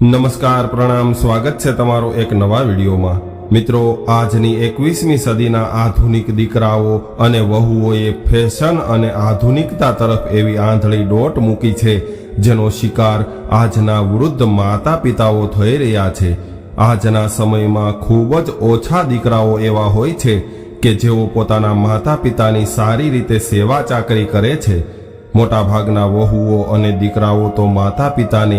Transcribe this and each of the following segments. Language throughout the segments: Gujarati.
નમસ્કાર, પ્રણામ, સ્વાગત છે તમારો એક નવા વિડીયોમાં. મિત્રો, આજની એકવીસમી સદીના આધુનિક દીકરાઓ અને વહુઓએ ફેશન અને આધુનિકતા તરફ એવી આંધળી ડોટ મૂકી છે, જેનો શિકાર આજના વૃદ્ધ માતા પિતાઓ થઈ રહ્યા છે. આજના સમયમાં ખૂબ જ ઓછા દીકરાઓ એવા હોય છે કે જેઓ પોતાના માતા પિતાની સારી રીતે સેવા ચાકરી કરે છે. મોટાભાગના વહુઓ અને દીકરાઓ તો માતા પિતાને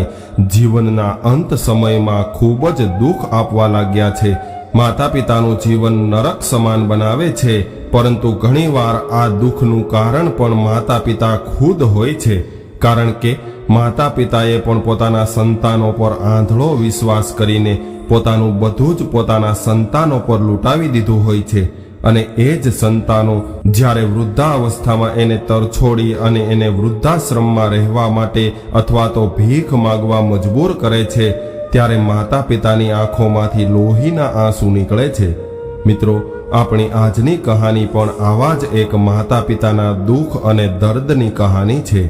જીવનના અંત સમયમાં ખૂબ જ દુઃખ આપવા લાગ્યા છે. માતા પિતાનું જીવન નરક સમાન બનાવે છે, પરંતુ ઘણીવાર આ દુઃખનું કારણ પણ માતા પિતા ખુદ હોય છે. કારણ કે માતા પિતાએ પણ પોતાના સંતાનો પર આંધળો વિશ્વાસ કરીને પોતાનું બધું જ પોતાના સંતાનો પર લૂંટાવી દીધું હોય છે. અને એ જ સંતાનો જ્યારે વૃદ્ધાવસ્થામાં એને તરછોડી અને એને વૃદ્ધાશ્રમમાં રહેવા માટે અથવા તો ભીખ માગવા મજબૂર કરે છે, ત્યારે માતા પિતાની આંખોમાંથી લોહીના આંસુ નીકળે છે. મિત્રો, આપણી આજની કહાની પણ આવા જ એક માતા પિતાના દુઃખ અને દર્દની કહાની છે.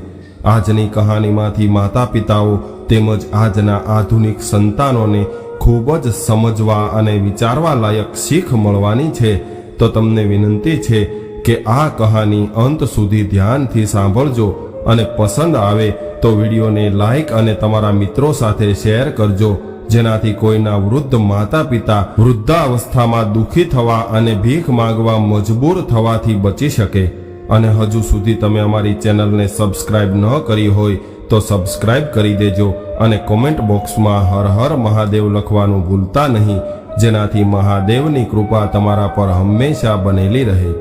આજની કહાનીમાંથી માતા પિતાઓ તેમજ આજના આધુનિક સંતાનોને ખૂબ જ સમજવા અને વિચારવા લાયક શીખ મળવાની છે. તો તમને વિનંતી છે કે આ કહાની અંત સુધી ધ્યાનથી સાંભળજો અને પસંદ આવે તો વિડીયોને લાઈક અને તમારા મિત્રો સાથે શેર કરજો, જેનાથી કોઈના વૃદ્ધ માતા પિતા વૃદ્ધાવસ્થામાં દુઃખી થવા અને ભીખ માંગવા મજબૂર થવાથી બચી શકે. અને હજુ સુધી તમે અમારી ચેનલને સબસ્ક્રાઇબ ન કરી હોય તો સબસ્ક્રાઇબ કરી દેજો અને કોમેન્ટ બોક્સમાં હર હર મહાદેવ લખવાનું ભૂલતા નહીં. જેનાથી મહાદેવની કૃપા તમારા પર હંમેશા બનેલી રહે.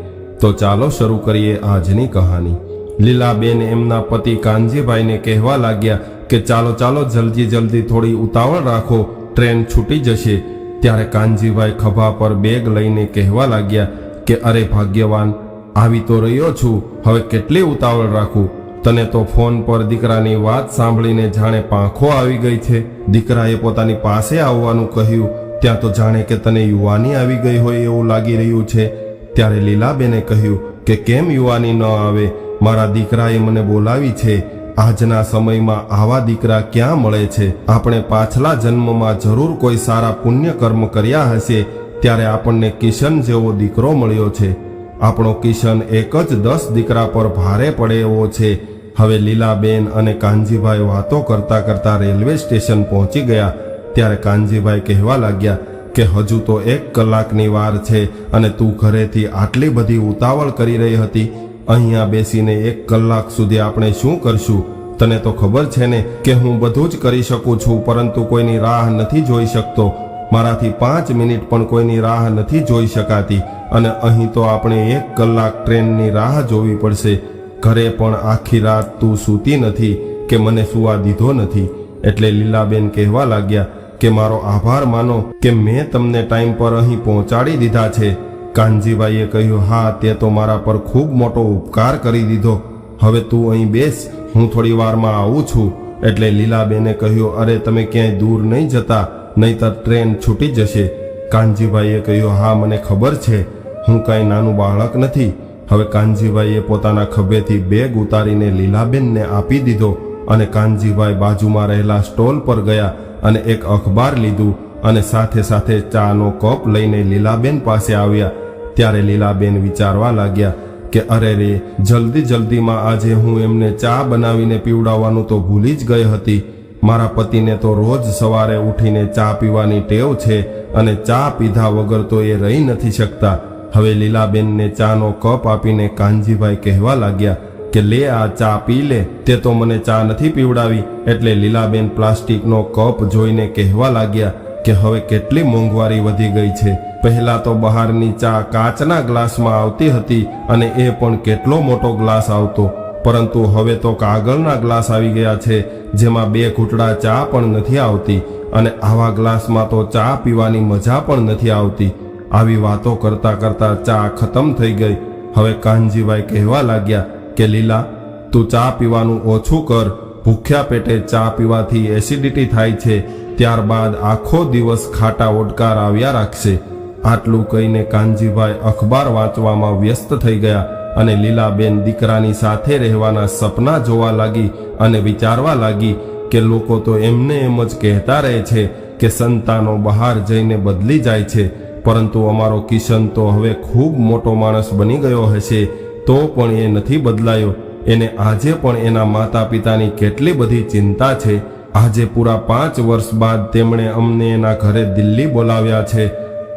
તો ચાલો શરૂ કરીએ આજની કહાની. લીલાબેન એમના પતિ કાનજીભાઈને કહેવા લાગ્યા કે ચાલો ચાલો જલ્દી જલ્દી થોડી ઉતાવળ રાખો, ટ્રેન છૂટી જશે. ત્યારે કાનજીભાઈ ખભા પર બેગ લઈને કહેવા લાગ્યા કે, અરે ભાગ્યવાન, આવી તો રહ્યો છું. હવે કેટલી ઉતાવળ રાખું? તને તો ફોન પર દીકરાની વાત સાંભળીને જાણે પાંખો આવી ગઈ છે. દીકરાએ પોતાની પાસે આવવાનું કહ્યું. ત્યાં તો જાણે કે તને યુવાની આવી ગઈ હોય એવું લાગી રહ્યું છે. ત્યારે લીલાબેને કહ્યું કે કેમ યુવાની ન આવે? મારા દીકરાએ મને બોલાવી છે. આજના સમયમાં આવા દીકરા ક્યાં મળે છે? આપણે પાછલા જન્મમાં જરૂર કોઈ સારા પુણ્ય કર્મ કર્યા હશે, ત્યારે આપણને કિશન જેવો દીકરો મળ્યો છે. આપણો કિશન એક જ દસ દીકરા પર ભારે પડે એવો છે. હવે લીલાબેન અને કાનજીભાઈ વાતો કરતા કરતા રેલવે સ્ટેશન પહોંચી ગયા. ત્યારે કાનજીભાઈ કહેવા લાગ્યા કે હજુ તો એક કલાકની વાર છે અને તું ઘરેથી આટલી બધી ઉતાવળ કરી રહી હતી. અહીંયા બેસીને એક કલાક સુધી આપણે શું કરશું? તને તો ખબર છે ને કે હું બધું જ કરી શકું છું, પરંતુ કોઈની રાહ નથી જોઈ શકતો. મારાથી પાંચ મિનિટ પણ કોઈની રાહ નથી જોઈ શકાતી. અને અહીં તો આપણે એક કલાક ટ્રેનની રાહ જોવી પડશે. ઘરે પણ આખી રાત તું સૂતી નથી કે મને સુવા દીધો નથી. એટલે લીલાબેન કહેવા લાગ્યા કે મારો આભાર માનો કે મેં તમને ટાઈમ પર અહીં પહોંચાડી દીધા છે. કાનજીભાઈએ કહ્યું, હા, તે તો મારા પર ખૂબ મોટો ઉપકાર કરી દીધો. હવે તું અહીં બેસ, હું થોડી વારમાં આવું છું. એટલે લીલાબેને કહ્યું, અરે, તમે ક્યાંય દૂર નહીં જતા, નહીતર ટ્રેન છૂટી જશે. કાનજીભાઈએ કહ્યું, હા, મને ખબર છે. હું કાંઈ નાનું બાળક નથી. હવે કાનજીભાઈએ પોતાના ખભેથી બેગ ઉતારીને લીલાબેનને આપી દીધો અને કાનજીભાઈ બાજુમાં રહેલા સ્ટોલ પર ગયા અને એક અખબાર લીધું અને સાથે સાથે ચાનો કપ લઈને લીલાબેન પાસે આવ્યા. ત્યારે લીલાબેન વિચારવા લાગ્યા કે, અરે રે, જલ્દી જલ્દીમાં આજે હું એમને ચા બનાવીને પીવડાવવાનું તો ભૂલી જ ગઈ હતી. મારા પતિને તો રોજ સવારે ઉઠીને ચા પીવાની ટેવ છે અને ચા પીધા વગર તો એ રહી નથી શકતા. હવે લીલાબેનને ચાનો કપ આપીને કાનજીભાઈ કહેવા લાગ્યા કે લે આ ચા પી લે. તે તો મને ચા નથી પીવડાવી. એટલે લીલાબેન પ્લાસ્ટિકનો કપ જોઈને કહેવા લાગ્યા કે હવે કેટલી મોંઘવારી વધી ગઈ છે. પહેલા તો બહારની ચા કાચના ગ્લાસમાં આવતી હતી અને એ પણ કેટલો મોટો ગ્લાસ આવતો. પરંતુ હવે તો કાગળના ગ્લાસ આવી ગયા છે, જેમાં બે ઘૂંટડા ચા પણ નથી આવતી અને આવા ગ્લાસમાં તો ચા પીવાની મજા પણ નથી આવતી. આવી વાતો કરતા કરતા ચા ખતમ થઈ ગઈ. હવે કાનજીભાઈ કહેવા લાગ્યા કે લીલા, તું ચા પીવાનું ઓછું કર. ભૂખ્યા પેટે ચા પીવાથી એસિડિટી થાય છે. ત્યારબાદ આખો દિવસ ખાટા ઓડકાર આવ્યા રાખશે. આટલું કહીને કાનજીભાઈ અખબાર વાંચવામાં વ્યસ્ત થઈ ગયા અને લીલાબેન દીકરાની સાથે રહેવાના સપના જોવા લાગી અને વિચારવા લાગી કે લોકો તો એમને એમ જ કહેતા રહે છે કે સંતાનો બહાર જઈને બદલી જાય છે. પરંતુ અમારો કિશન તો હવે ખૂબ મોટો માણસ બની ગયો હશે. તો પણ એ નથી બદલાયો. એને આજે પણ એના માતા પિતાની કેટલી બધી ચિંતા છે. આજે પૂરા પાંચ વર્ષ બાદ તેમણે અમને એના ઘરે દિલ્હી બોલાવ્યા છે.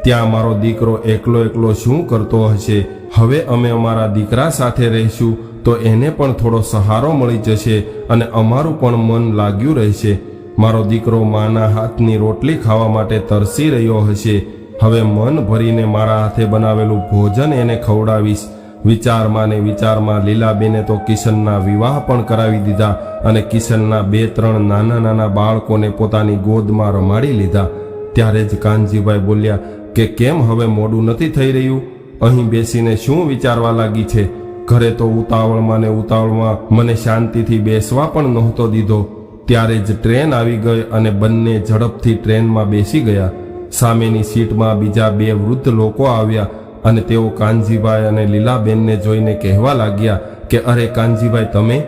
ત્યાં મારો દીકરો એકલો એકલો શું કરતો હશે? હવે અમે અમારા દીકરા સાથે રહીશું, તો એને પણ થોડો સહારો મળી જશે અને અમારું પણ મન લાગ્યું રહેશે. મારો દીકરો માના હાથની રોટલી ખાવા માટે તરસી રહ્યો હશે. હવે મન ભરીને મારા હાથે બનાવેલું ભોજન એને ખવડાવીશ. વિચારમાં ને વિચારમાં લીલાબેને તો કિશનના વિવાહ પણ કરાવી દીધા અને કિશનના બે ત્રણ નાના નાના બાળકોને પોતાની ગોદમાં રમાડી લીધા. ત્યારે જ કાનજીભાઈ બોલ્યા કે કેમ હવે મોડું નથી થઈ રહ્યું? અહીં બેસીને શું વિચારવા લાગી છે? ઘરે તો ઉતાવળમાં ને ઉતાવળમાં મને શાંતિથી બેસવા પણ નહોતો દીધો. ત્યારે જ ટ્રેન આવી ગઈ અને બંને ઝડપથી ટ્રેનમાં બેસી ગયા. સામેની સીટમાં બીજા બે વૃદ્ધ લોકો આવ્યા. અને તેઓ કાનજીભાઈ અને લીલાબેનને જોઈને કહેવા લાગ્યા કે, અરે કાનજીભાઈ, તમે?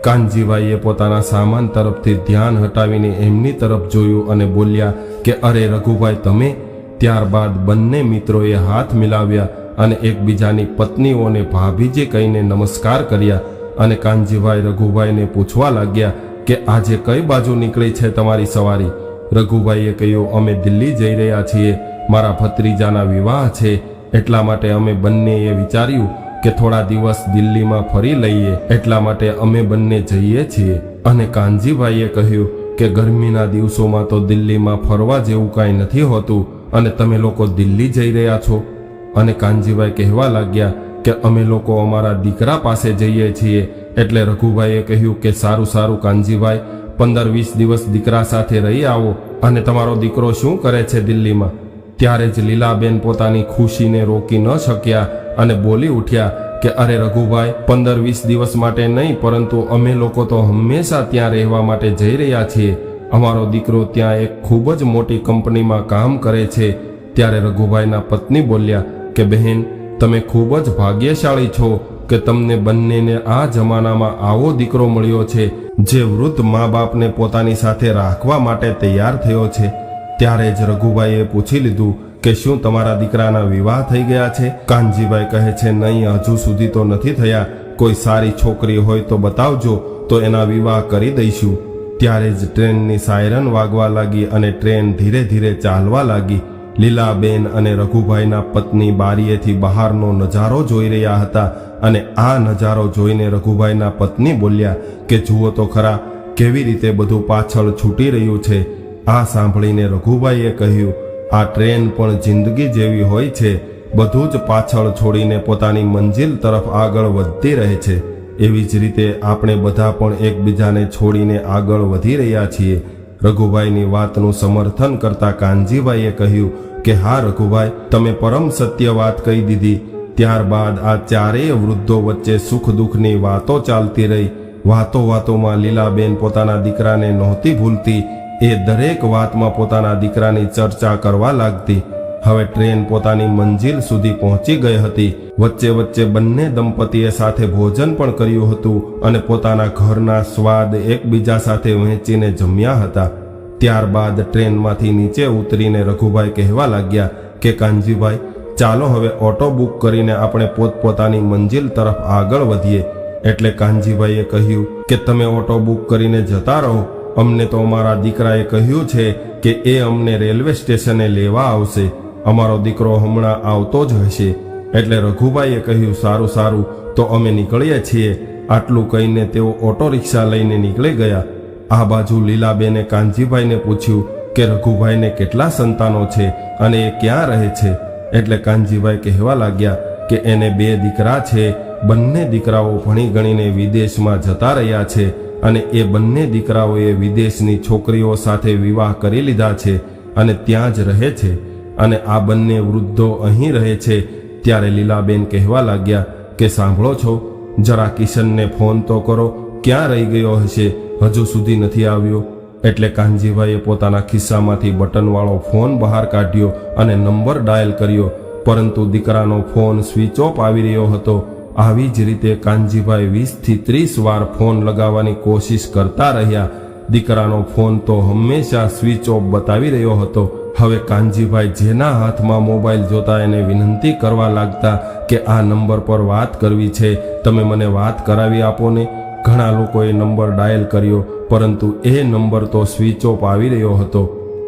કાનજીભાઈએ પોતાના સામાન તરફથી ધ્યાન હટાવીને એમની તરફ જોયું અને બોલ્યા કે, અરે રઘુભાઈ, તમે? ત્યારબાદ બંને મિત્રોએ હાથ મિલાવ્યા અને એકબીજાની પત્નીઓને ભાભીજી કહીને નમસ્કાર કર્યા અને કાનજીભાઈ રઘુભાઈને પૂછવા લાગ્યા કે, આજે કઈ બાજુ નીકળી છે તમારી સવારી? રઘુભાઈએ કહ્યું, અમે દિલ્હી જઈ રહ્યા છીએ. મારા ભત્રીજાના વિવાહ છે. એટલા માટે અમે બંનેએ વિચાર્યું કે થોડા દિવસ દિલ્હીમાં ફરી લઈએ. એટલા માટે અમે બંને જઈએ છીએ. અને કાનજીભાઈએ કહ્યું કે ગરમીના દિવસોમાં તો દિલ્હીમાં ફરવા જેવું કાંઈ નથી હોતું. અને તમે લોકો દિલ્હી જઈ રહ્યા છો. અને કાનજીભાઈ કહેવા લાગ્યા કે અમે લોકો અમારા દીકરા પાસે જઈએ છીએ. એટલે રઘુભાઈએ કહ્યું કે સારું સારું કાનજીભાઈ, પંદર વીસ દિવસ દીકરા સાથે રહી આવો. અને તમારો દીકરો શું કરે છે દિલ્હીમાં? ત્યારે જ લીલાબેન પોતાની ખુશીને રોકી ન શક્યા અને બોલી ઉઠ્યા કે, અરે રઘુભાઈ, પંદર વીસ દિવસ માટે નહીં, પરંતુ અમે લોકો તો હંમેશા ત્યાં રહેવા માટે જઈ રહ્યા છીએ. અમારો દીકરો ત્યાં એક ખૂબ જ મોટી કંપનીમાં કામ કરે છે. ત્યારે રઘુભાઈના પત્ની બોલ્યા કે, બહેન, તમે ખૂબ જ ભાગ્યશાળી છો કે તમને બંનેને આ જમાનામાં આવો દીકરો મળ્યો છે, જે વૃદ્ધ મા બાપને પોતાની સાથે રાખવા માટે તૈયાર થયો છે. ત્યારે જ રઘુભાઈએ પૂછી લીધું કે શું તમારા દીકરાના વિવાહ થઈ ગયા છે? કાનજીભાઈ કહે છે, નહીં, હજુ સુધી તો નથી થયા. કોઈ સારી છોકરી હોય તો બતાવજો, તો એના વિવાહ કરી દઈશું. ત્યારે જ ટ્રેનની સાયરન વાગવા લાગી અને ટ્રેન ધીરે ધીરે ચાલવા લાગી. લીલાબેન અને રઘુભાઈના પત્ની બારીએથી બહારનો નજારો જોઈ રહ્યા હતા અને આ નજારો જોઈને રઘુભાઈના પત્ની બોલ્યા કે, જુઓ તો ખરા, કેવી રીતે બધું પાછળ છૂટી રહ્યું છે. આ સાંભળીને રઘુભાઈએ કહ્યું, આ ટ્રેન પણ જિંદગી જેવી હોય છે. બધું જ પાછળ છોડીને પોતાની મંજિલ તરફ આગળ વધતી રહે છે. એવી જ રીતે આપણે બધા પણ એકબીજાને છોડીને આગળ વધી રહ્યા છીએ. રઘુભાઈની વાતનું સમર્થન કરતા કાનજીભાઈએ કહ્યું કે, હા રઘુભાઈ, તમે પરમ સત્ય વાત કહી દીધી. ત્યારબાદ આ ચારેય વૃદ્ધો વચ્ચે સુખ દુઃખની વાતો ચાલતી રહી. વાતો વાતોમાં લીલાબેન પોતાના દીકરાને નહોતી ભૂલતી. એ દરેક વાતમાં પોતાના દીકરાની ચર્ચા કરવા લાગતી. હવે ટ્રેન પોતાની મંજિલ સુધી પહોંચી ગઈ હતી. વચ્ચે વચ્ચે બંને દંપતીએ સાથે ભોજન પણ કર્યું હતું અને પોતાના ઘરના સ્વાદ એકબીજા સાથે વહેંચીને જમ્યા હતા. ત્યારબાદ ટ્રેનમાંથી નીચે ઉતરીને રઘુભાઈ કહેવા લાગ્યા કે, કાનજીભાઈ, ચાલો હવે ઓટો બુક કરીને આપણે પોતપોતાની મંજિલ તરફ આગળ વધીએ. એટલે કાનજીભાઈએ કહ્યું કે, તમે ઓટો બુક કરીને જતા રહો. અમને તો અમારા દીકરાએ કહ્યું છે કે એ અમને રેલવે સ્ટેશને લેવા આવશે. અમારો દીકરો હમણાં આવતો જ હશે. એટલે રઘુભાઈએ કહ્યું, સારું સારું, તો અમે નીકળીએ છીએ. આટલું કહીને તેઓ ઓટો રિક્ષા લઈને નીકળી ગયા. આ બાજુ લીલાબેને કાનજીભાઈને પૂછ્યું કે રઘુભાઈને કેટલા સંતાનો છે અને એ ક્યાં રહે છે? એટલે કાનજીભાઈ કહેવા લાગ્યા કે એને બે દીકરા છે. બંને દીકરાઓ ભણી ગણીને વિદેશમાં જતા રહ્યા છે. અને એ બંને દીકરાઓએ વિદેશની છોકરીઓ સાથે વિવાહ કરી લીધા છે અને ત્યાં જ રહે છે. અને આ બંને વૃદ્ધો અહીં રહે છે. ત્યારે લીલાબેન કહેવા લાગ્યા કે, સાંભળો છો, જરા કિશનને ફોન તો કરો. ક્યાં રહી ગયો હશે? હજુ સુધી નથી આવ્યો. એટલે કાનજીભાઈએ પોતાના ખિસ્સામાંથી બટનવાળો ફોન બહાર કાઢ્યો અને નંબર ડાયલ કર્યો. પરંતુ દીકરાનો ફોન સ્વિચ ઓફ આવી રહ્યો હતો. આવી જ રીતે કાનજીભાઈ વીસથી ત્રીસ વાર ફોન લગાવવાની કોશિશ કરતા રહ્યા. દીકરાનો ફોન તો હંમેશા સ્વિચ ઓફ બતાવી રહ્યો હતો. હવે કાનજીભાઈ જેના હાથમાં મોબાઈલ જોતા એને વિનંતી કરવા લાગતા કે આ નંબર પર વાત કરવી છે. તમે મને વાત કરાવી આપો ને. ઘણા લોકોએ નંબર ડાયલ કર્યો, પરંતુ એ નંબર તો સ્વિચ ઓફ આવી રહ્યો હતો.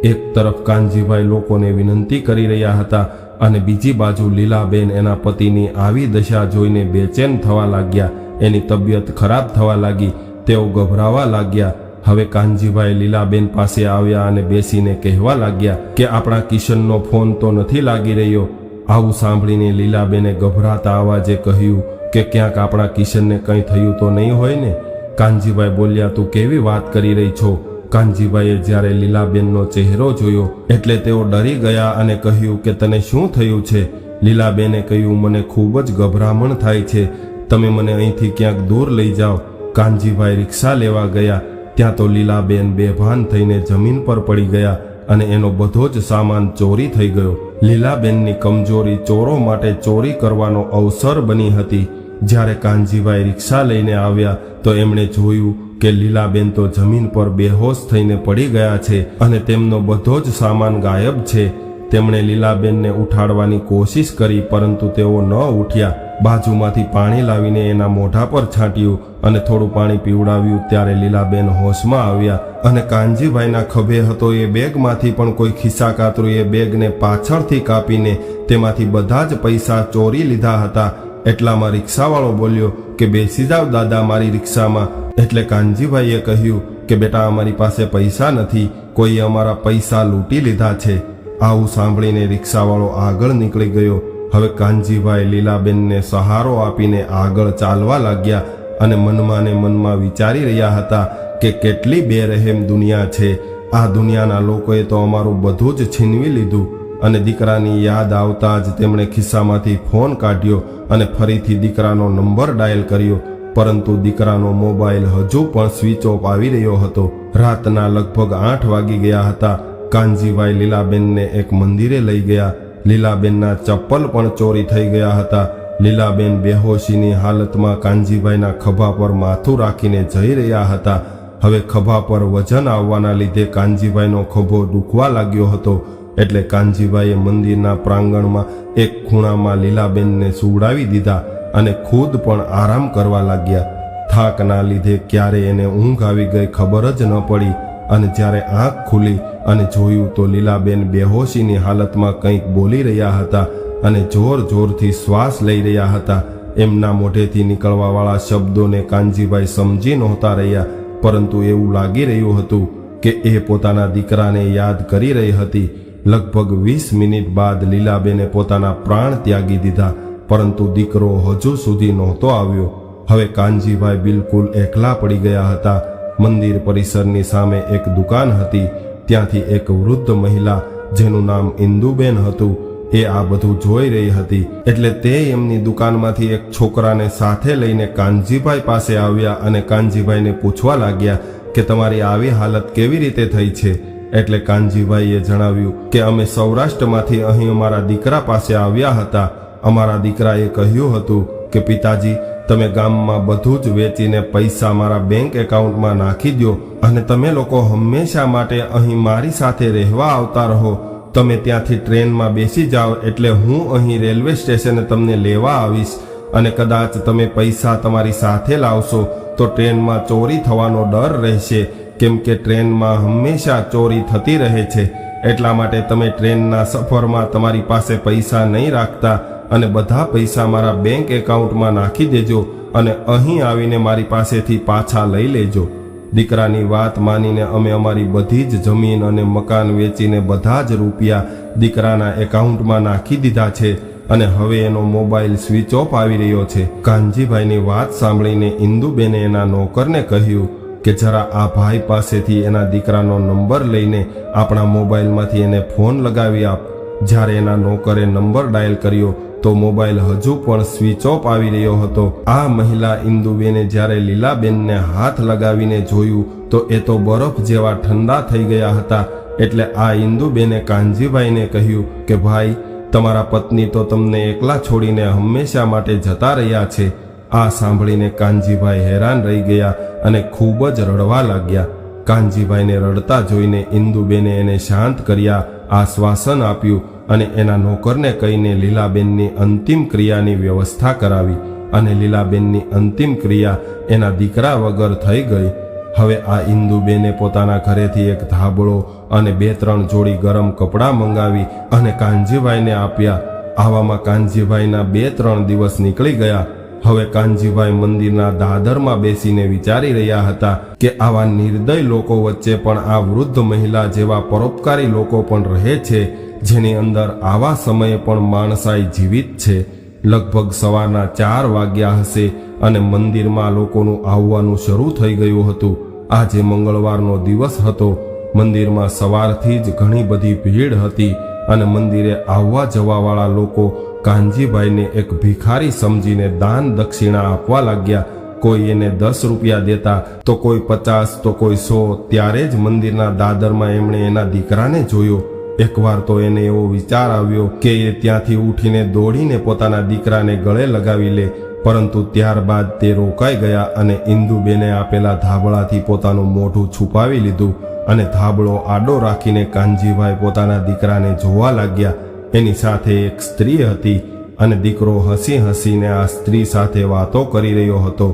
એક તરફ કાનજીભાઈ લોકોને વિનંતી કરી રહ્યા હતા અને બીજી બાજુ લીલાબેન એના પતિની આવી દશા જોઈને બેચેન થવા લાગ્યા. એની તબિયત ખરાબ થવા લાગી. તેઓ ગભરાવા લાગ્યા. હવે કાનજીભાઈ લીલાબેન પાસે આવ્યા અને બેસીને કહેવા લાગ્યા કે આપણા કિશનનો ફોન તો નથી લાગી રહ્યો. આવું સાંભળીને લીલાબેને ગભરાતા અવાજે કહ્યું કે ક્યાંક આપણા કિશનને કંઈ થયું તો નહીં હોય ને? કાનજીભાઈ બોલ્યા, તું કેવી વાત કરી રહી છો? કાનજીભાઈએ જ્યારે લીલાબેનનો ચહેરો જોયો એટલે તેઓ ડરી ગયા અને કહ્યું કે તને શું થયું છે? લીલાબેને કહ્યું, મને ખૂબ જ ગભરામણ થાય છે. તમે મને અહીંથી ક્યાંક દૂર લઈ જાઓ. કાનજીભાઈ રિક્ષા લેવા ગયા. ત્યાં તો લીલાબેન બેભાન થઈને જમીન પર પડી ગયા અને એનો બધો જ સામાન ચોરી થઈ ગયો. લીલાબેનની કમજોરી ચોરો માટે ચોરી કરવાનો અવસર બની હતી. જ્યારે કાનજીભાઈ રિક્ષા લઈને આવ્યા તો એમણે જોયું કે લીલાબેન તો જમીન પર બેહોશ થઈને પડી ગયા છે અને તેમનો બધો જ સામાન ગાયબ છે. તેમણે લીલાબેનને ઉઠાડવાની કોશિશ કરી, પરંતુ તેઓ ન ઉઠ્યા. બાજુમાંથી પાણી લાવીને એના મોઢા પર છાંટ્યું અને થોડું પાણી પીવડાવ્યું ત્યારે લીલાબેન હોશમાં આવ્યા અને કાનજીભાઈના ખભે હતો એ બેગમાંથી પણ કોઈ ખિસ્સા કાતરું એ બેગને પાછળથી કાપીને તેમાંથી બધા જ પૈસા ચોરી લીધા હતા એટલામાં રિક્ષાવાળો બોલ્યો કે, બેસી જાવ દાદા મારી રિક્ષામાં. એટલે કાનજીભાઈએ કહ્યું કે, બેટા, અમારી પાસે પૈસા નથી કોઈ અમારા પૈસા લૂંટી લીધા છે. આવું સાંભળીને રિક્ષાવાળો આગળ નીકળી ગયો. હવે કાનજીભાઈ લીલાબેનને સહારો આપીને આગળ ચાલવા લાગ્યા અને મનમાં મનમાં વિચારી રહ્યા હતા કે, કેટલી બેરહેમ દુનિયા છે. આ દુનિયાના લોકોએ તો અમારું બધું જ છીનવી લીધું. અને દીકરાની યાદ આવતા જ તેમણે ખિસ્સામાંથી ફોન કાઢ્યો અને ફરીથી દીકરાનો નંબર ડાયલ કર્યો. પરંતુ દીકરાનો મોબાઈલ હજુ પણ સ્વિચ ઓફ આવી રહ્યો હતો. રાતના લગભગ આઠ વાગી ગયા હતા. કાનજીભાઈ લીલાબેનને એક મંદિરે લઈ ગયા. લીલાબેનના ચપ્પલ પણ ચોરી થઈ ગયા હતા. લીલાબેન બેહોશીની હાલતમાં કાનજીભાઈના ખભા પર માથું રાખીને જઈ રહ્યા હતા. હવે ખભા પર વજન આવવાના લીધે કાનજીભાઈનો ખભો દુખવા લાગ્યો હતો. એટલે કાનજીભાઈએ મંદિરના પ્રાંગણમાં એક ખૂણામાં લીલાબેનને સુવડાવી દીધા અને ખુદ પણ આરામ કરવા લાગ્યા. થાકના લીધે ક્યારે એને ઊંઘ આવી ગઈ ખબર જ ન પડી અને જ્યારે આંખ ખુલી અને જોયું તો લીલાબેન બેહોશીની હાલતમાં કંઈક બોલી રહ્યા હતા અને જોર જોરથી શ્વાસ લઈ રહ્યા હતા. એમના મોઢેથી નીકળવાવાળા શબ્દોને કાનજીભાઈ સમજી નહોતા રહ્યા, પરંતુ એવું લાગી રહ્યું હતું કે એ પોતાના દીકરાને યાદ કરી રહી હતી. લગભગ વીસ મિનિટ બાદ લીલાબેને પોતાના પ્રાણ ત્યાગી દીધા, પરંતુ દીકરો હજુ સુધી નહોતો આવ્યો. હવે કાનજીભાઈ બિલકુલ એકલા પડી ગયા હતા. મંદિર પરિસરની સામે એક દુકાન હતી. ત્યાંથી એક વૃદ્ધ મહિલા, જેનું નામ ઇન્દુબેન હતું, એ આ બધું જોઈ રહી હતી. એટલે તે એમની દુકાનમાંથી એક છોકરાને સાથે લઈને કાનજીભાઈ પાસે આવ્યા અને કાનજીભાઈને પૂછવા લાગ્યા કે તમારી આવી હાલત કેવી રીતે થઈ છે? એટલે કાનજીભાઈએ જણાવ્યું કે અમે સૌરાષ્ટ્રમાંથી અહીં અમારા દીકરા પાસે આવ્યા હતા. અમારા દીકરાએ કહ્યું હતું કે, પિતાજી, તમે ગામમાં બધું જ વેચીને પૈસા મારા બેંક એકાઉન્ટમાં નાખી દો અને તમે લોકો હંમેશા માટે અહીં મારી સાથે રહેવા આવતા રહો. તમે ત્યાંથી ટ્રેનમાં બેસી જાઓ એટલે હું અહીં રેલવે સ્ટેશને તમને લેવા આવીશ. અને કદાચ તમે પૈસા તમારી સાથે લાવશો તો ટ્રેનમાં ચોરી થવાનો ડર રહેશે. કેમ કે ટ્રેનમાં હંમેશા ચોરી થતી રહે છે. એટલા માટે તમે ટ્રેનના સફરમાં તમારી પાસે પૈસા નહીં રાખતા અને બધા પૈસા મારા બેંક એકાઉન્ટમાં નાખી દેજો અને અહીં આવીને મારી પાસેથી પાછા લઈ લેજો. દીકરાની વાત માનીને અમે અમારી બધી જ જમીન અને મકાન વેચીને બધા જ રૂપિયા દીકરાના એકાઉન્ટમાં નાખી દીધા છે અને હવે એનો મોબાઈલ સ્વિચ ઓફ આવી રહ્યો છે. કાનજીભાઈની વાત સાંભળીને ઇન્દુબેને એના નોકરને કહ્યું કે જરા આ ભાઈ પાસેથી એના દીકરાનો નંબર લઈને આપણા મોબાઈલમાંથી એને ફોન લગાવી આપ. જ્યારે એના નોકરે નંબર ડાયલ કર્યો, તો મોબાઈલ હજુ પણ સ્વિચ ઓફ આવી રહ્યો હતો. આ મહિલા ઇન્દુબેને જ્યારે લીલાબેનને હાથ લગાવીને જોયું, તો એ તો બરફ જેવા ઠંડા થઈ ગયા હતા. એટલે આ ઇન્દુબેને કાનજીભાઈને કહ્યું કે, ભાઈ, તમારા પત્ની તો તમને એકલા છોડીને હંમેશા માટે જતા રહ્યા છે. આ સાંભળીને કાનજીભાઈ હેરાન રહી ગયા અને ખૂબ જ રડવા લાગ્યા. કાનજીભાઈને રડતા જોઈને ઇન્દુબેને એને શાંત કર્યા, આશ્વાસન આપ્યું અને એના નોકરને કહીને લીલાબેનની અંતિમ ક્રિયાની વ્યવસ્થા કરાવી અને લીલાબેનની અંતિમ ક્રિયા એના દીકરા વગર થઈ ગઈ. હવે આ ઇન્દુબેને પોતાના ઘરેથી એક ધાબળો અને બે ત્રણ જોડી ગરમ કપડાં મંગાવી અને કાનજીભાઈને આપ્યા. આવામાં કાનજીભાઈના બે ત્રણ દિવસ નીકળી ગયા. હવે કાનજીભાઈ મંદિરના દાદરમાં બેસીને વિચારી રહ્યા હતા કે આવા નિર્દય લોકો વચ્ચે પણ આ વૃદ્ધ મહિલા જેવા પરોપકારી લોકો પણ રહે છે, જેની અંદર આવા સમયે પણ માણસાઈ જીવિત છે. લગભગ સવારના ચાર વાગ્યા હશે અને મંદિરમાં લોકોનું આવવાનું શરૂ થઈ ગયું હતું. આજે મંગળવારનો દિવસ હતો. મંદિરમાં સવારથી જ ઘણી બધી ભીડ હતી. અને મંદિરે આવવા જવાવાળા લોકો કાનજીભાઈને એક ભિખારી સમજીને દાન દક્ષિણા આપવા લાગ્યા. કોઈ એને દસ રૂપિયા દેતા તો કોઈ પચાસ, તો કોઈ સો. ત્યારે જ મંદિરના દાદરમાં એમણે એના દીકરાને જોયો. એકવાર તો એને એવો વિચાર આવ્યો કે એ ત્યાંથી ઉઠીને દોડીને પોતાના દીકરાને ગળે લગાવી લે. પરંતુ ત્યારબાદ તે રોકાઈ ગયા અને ઇન્દુબેને આપેલા ધાબળાથી પોતાનું મોઢું છુપાવી લીધું અને ધાબળો આડો રાખીને કાનજીભાઈ પોતાના દીકરાને જોવા લાગ્યા. એની સાથે એક સ્ત્રી હતી અને દીકરો હસી હસીને આ સ્ત્રી સાથે વાતો કરી રહ્યો હતો.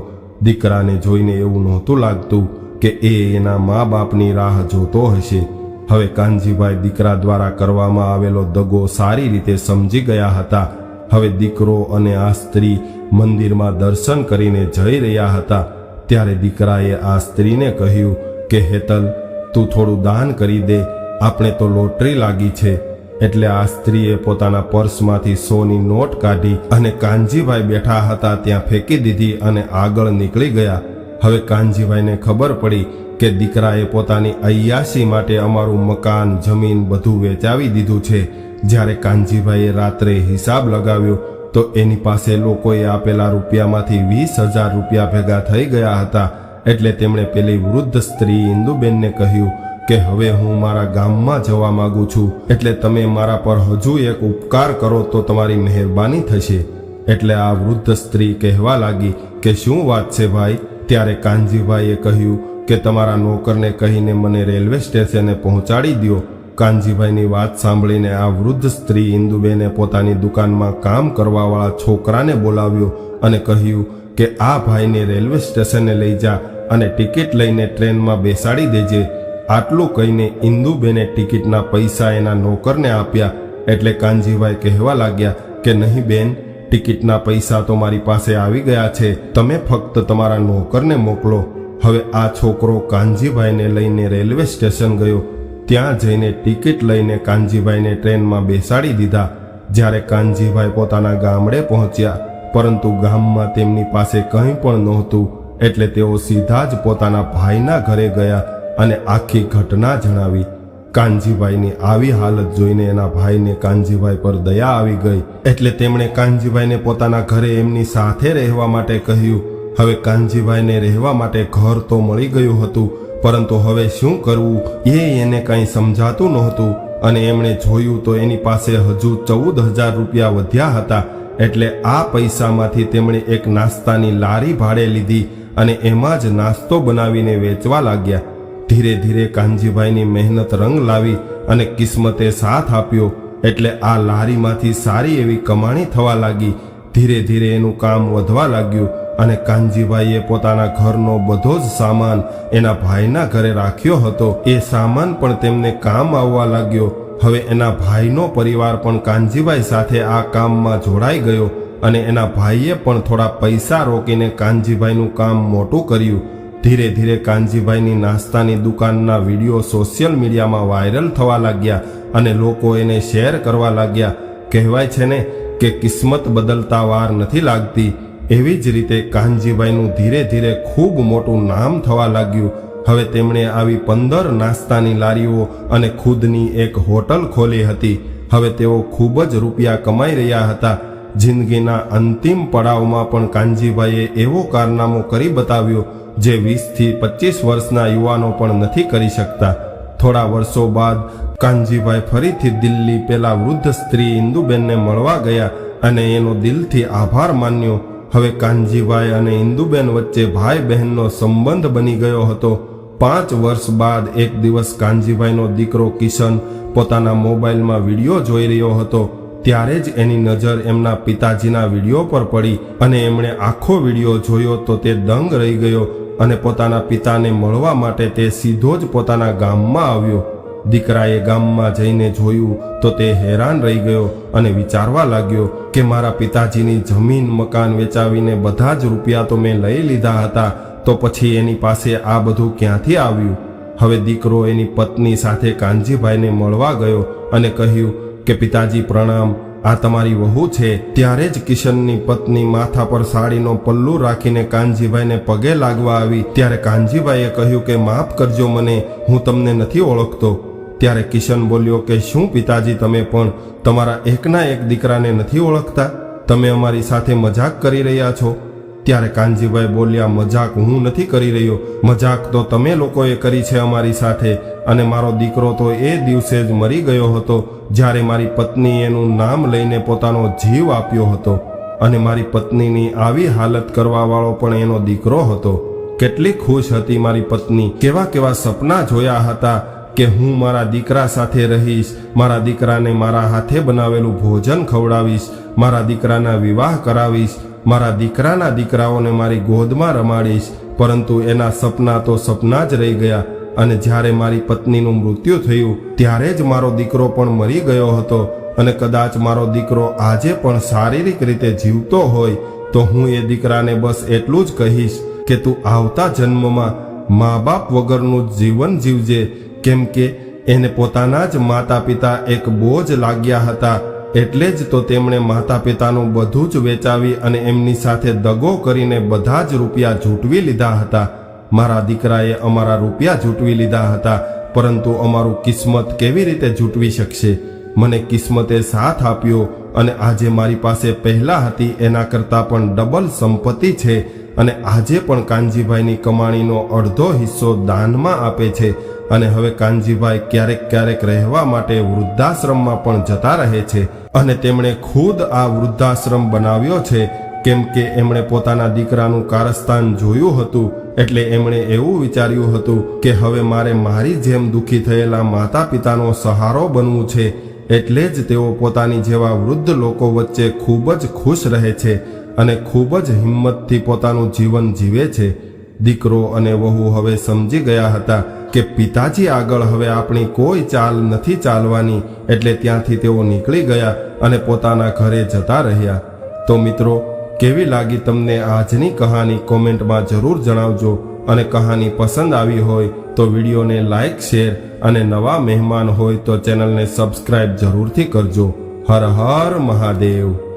દીકરાને જોઈને એવું નહોતું લાગતું કે એ એના મા બાપની રાહ જોતો હશે. હવે કાનજીભાઈ દીકરા દ્વારા કરવામાં આવેલો દગો સારી રીતે સમજી ગયા હતા હવે દીકરો અને આ સ્ત્રી મંદિરમાં દર્શન કરીને જઈ રહ્યા હતા. ત્યારે દીકરાએ આ સ્ત્રીને કહ્યું કે, હેતલ, તું થોડું દાન કરી દે. આપણે તો લોટરી લાગી છે. એટલે આ સ્ત્રીએ પોતાના પર્સમાંથી સોની નોટ કાઢી અને કાનજીભાઈ બેઠા હતા ત્યાં ફેંકી દીધી અને આગળ નીકળી ગયા. હવે કાનજીભાઈને ખબર પડી કે દીકરાએ પોતાની અય્યાસી માટે અમારું મકાન, જમીન બધું વેચાવી દીધું છે. જ્યારે કાનજીભાઈએ રાત્રે હિસાબ લગાવ્યો, તો એની પાસે લોકોએ આપેલા રૂપિયામાંથી વીસ હજાર રૂપિયા ભેગા થઈ ગયા હતા. એટલે તેમણે પેલી વૃદ્ધ સ્ત્રી ઇન્દુબેનને કહ્યું કે, હવે હું મારા ગામમાં જવા માંગુ છું. એટલે તમે મારા પર હજુ એક ઉપકાર કરો તો તમારી મહેરબાની થશે. એટલે આ વૃદ્ધ સ્ત્રી કહેવા લાગી કે, શું વાત છે ભાઈ? ત્યારે કાનજીભાઈએ કહ્યું કે, તમારા નોકરને કહીને મને રેલવે સ્ટેશને પહોંચાડી દ્યો. કાનજીભાઈની વાત સાંભળીને આ વૃદ્ધ સ્ત્રી ઇન્દુબેને પોતાની દુકાનમાં કામ કરવાવાળા છોકરાને બોલાવ્યો અને કહ્યું કે આ ભાઈને રેલવે સ્ટેશને લઈ જા અને ટિકિટ લઈને ટ્રેનમાં બેસાડી દેજે. આટલું કહીને ઇન્દુબેને ટિકિટના પૈસા એના નોકરને આપ્યા. એટલે કાનજીભાઈ કહેવા લાગ્યા કે નહીં બેન, ટિકિટના પૈસા તો મારી પાસે આવી ગયા છે. તમે ફક્ત તમારા નોકરને મોકલો. હવે આ છોકરો કાનજીભાઈને લઈને રેલવે સ્ટેશન ગયો ત્યાં જઈને ટિકિટ લઈને કાનજીભાઈને ટ્રેનમાં બેસાડી દીધા, જ્યારે કાનજીભાઈ પોતાના ગામડે પહોંચ્યા. પરંતુ ગામમાં તેમની પાસે કંઈ પણ નહોતું, એટલે તેઓ સીધા જ પોતાના ભાઈના ઘરે ગયા અને આખી ઘટના જણાવી. કાનજીભાઈની આવી હાલત જોઈને એના ભાઈને કાનજીભાઈ પર દયા આવી ગઈ, એટલે તેમણે કાનજીભાઈને પોતાના ઘરે એમની સાથે રહેવા માટે કહ્યું. હવે કાનજીભાઈને રહેવા માટે ઘર તો મળી ગયું હતું પરંતુ હવે શું કરવું? એ એને કંઈ સમજાતું નહોતું અને એમણે જોયું તો એની પાસે હજુ ચૌદ હજાર રૂપિયા વધ્યા હતા એટલે આ પૈસામાંથી તેમણે એક નાસ્તાની લારી ભાડે લીધી અને એમાં જ નાસ્તો બનાવીને વેચવા લાગ્યા. ધીરે ધીરે કાનજીભાઈની મહેનત રંગ લાવી અને કિસ્મતે સાથ આપ્યો એટલે આ લારીમાંથી સારી એવી કમાણી થવા લાગી ધીરે ધીરે એનું કામ વધવા લાગ્યું અને કાનજીભાઈએ પોતાના ઘરનો બધો જ સામાન એના ભાઈના ઘરે રાખ્યો હતો. એ સામાન પણ તેમને કામ આવવા લાગ્યો. હવે એના ભાઈનો પરિવાર પણ કાનજીભાઈ સાથે આ કામમાં જોડાઈ ગયો અને એના ભાઈએ પણ થોડા પૈસા રોકીને કાનજીભાઈનું કામ મોટું કર્યું. ધીરે ધીરે કાનજીભાઈની નાસ્તાની દુકાનના વીડિયો સોશિયલ મીડિયામાં વાયરલ થવા લાગ્યા અને લોકો એને શેર કરવા લાગ્યા. કહેવાય છે ને કે કિસ્મત બદલતા વાર નથી લાગતી, એવી જ રીતે કાનજીભાઈનું ધીરે ધીરે ખૂબ મોટું નામ થવા લાગ્યું. હવે તેમણે આવી પંદર નાસ્તાની લારીઓ અને ખુદની એક હોટલ ખોલી હતી. હવે તેઓ ખૂબ જ રૂપિયા કમાઈ રહ્યા હતા. જિંદગીના અંતિમ પડાવમાં પણ કાનજીભાઈએ એવો કારનામો કરી બતાવ્યો, જે વીસથી પચીસ વર્ષના યુવાનો પણ નથી કરી શકતા. થોડા વર્ષો બાદ કાનજીભાઈ ફરીથી દિલ્હી પેલા વૃદ્ધ સ્ત્રી ઇન્દુબેનને મળવા ગયા અને એનો દિલથી આભાર માન્યો. હવે કાનજીભાઈ અને ઇન્દુબેન વચ્ચે ભાઈ બહેનનો સંબંધ બની ગયો હતો. પાંચ વર્ષ બાદ એક દિવસ કાનજીભાઈનો દીકરો કિશન પોતાના મોબાઈલમાં વીડિયો જોઈ રહ્યો હતો. ત્યારે જ એની નજર એમના પિતાજીના વીડિયો પર પડી અને એમણે આખો વીડિયો જોયો તો તે દંગ રહી ગયો અને પોતાના પિતાને મળવા માટે તે સીધો જ પોતાના ગામમાં આવ્યો. દીકરાએ ગામમાં જઈને જોયું તો તે હેરાન રહી ગયો અને વિચારવા લાગ્યો કે મારા પિતાજીની જમીન મકાન વેચાવીને બધા જ રૂપિયા તો મેં લઈ લીધા હતા, તો પછી એની પાસે આ બધું ક્યાંથી આવ્યું? હવે દીકરો એની પત્ની સાથે કાનજીભાઈને મળવા ગયો અને કહ્યું કે, પિતાજી, પ્રણામ. આ તમારી વહુ છે. ત્યારે જ કિશનની પત્ની માથા પર સાડીનો પલ્લુ રાખીને કાનજીભાઈને પગે લાગવા આવી. ત્યારે કાનજીભાઈએ કહ્યું કે, માફ કરજો મને, હું તમને નથી ઓળખતો. ત્યારે કિશન બોલ્યો કે, શું પિતાજી, તમે પણ તમારા એકના એક દીકરાને નથી ઓળખતા? તમે અમારી સાથે મજાક કરી રહ્યા છો. ત્યારે કાનજીભાઈ બોલ્યા, મજાક હું નથી કરી રહ્યો. મજાક તો તમે લોકોએ કરી છે અમારી સાથે. અને મારો દીકરો તો એ દિવસે જ મરી ગયો હતો, જ્યારે મારી પત્ની એનું નામ લઈને પોતાનો જીવ આપ્યો હતો. અને મારી પત્નીની આવી હાલત કરવાવાળો પણ એનો દીકરો હતો. કેટલી ખુશ હતી મારી પત્ની. કેવા કેવા સપના જોયા હતા. કે હું મારા દીકરા સાથે રહીશ, મારા દીકરાને મારા હાથે બનાવેલું ભોજન ખવડાવીશ, મારા દીકરાના વિવાહ કરાવીશ, મારા દીકરાના દીકરાઓને મારી ગોદમાં રમાડીશ, પરંતુ એના સપના તો સપના જ રહી ગયા અને જ્યારે મારી પત્નીનું મૃત્યુ થયું, ત્યારે જ મારો દીકરો પણ મરી ગયો હતો અને કદાચ મારો દીકરો આજે પણ શારીરિક રીતે જીવતો હોય, તો હું એ દીકરાને બસ એટલું જ કહીશ કે તું આવતા જન્મમાં મા બાપ વગરનું જીવન જીવજે કેમ કે એને પોતાના જ માતા પિતા એક બોજ લાગ્યા હતા, એટલે જ તો તેમણે માતા પિતાનું બધું જ વેચાવી અને એમની સાથે દગો કરીને બધા જ રૂપિયા ઝૂંટવી લીધા હતા. મારા દીકરાએ અમારા રૂપિયા ઝૂંટવી લીધા હતા, પરંતુ અમારું કિસ્મત કેવી રીતે ઝૂંટવી શકશે? મને કિસ્મતે સાથ આપ્યો અને આજે મારી પાસે પહેલા હતી, એના કરતાં પણ ડબલ સંપત્તિ છે અને આજે પણ કાનજીભાઈની કમાણીનો અડધો હિસ્સો દાનમાં આપે છે. અને હવે કાનજીભાઈ ક્યારેક ક્યારેક રહેવા માટે વૃદ્ધાશ્રમમાં પણ જતા રહે છે અને તેમણે ખુદ આ વૃદ્ધાશ્રમ બનાવ્યો છે. કેમ કે એમણે પોતાના દીકરાનું કારસ્તાન જોયું હતું એટલે એમણે એવું વિચાર્યું હતું કે હવે મારે મારી જેમ દુઃખી થયેલા માતા પિતાનો સહારો બનવું છે એટલે જ તેઓ પોતાની જેવા વૃદ્ધ લોકો વચ્ચે ખૂબ જ ખુશ રહે છે અને ખૂબ જ હિંમતથી પોતાનું જીવન જીવે છે. દીકરો અને વહુ હવે સમજી ગયા હતા કે પિતાજી આગળ હવે આપણી કોઈ ચાલ નથી ચાલવાની, એટલે ત્યાંથી તેઓ નીકળી ગયા અને પોતાના ઘરે જતા રહ્યા. તો મિત્રો, કેવી લાગી તમને આજની કહાની કોમેન્ટમાં જરૂર જણાવજો અને કહાની પસંદ આવી હોય તો વિડીયોને લાઇક શેર અને નવા મહેમાન હોય તો ચેનલને સબસ્ક્રાઇબ જરૂરથી કરજો. હર હર મહાદેવ.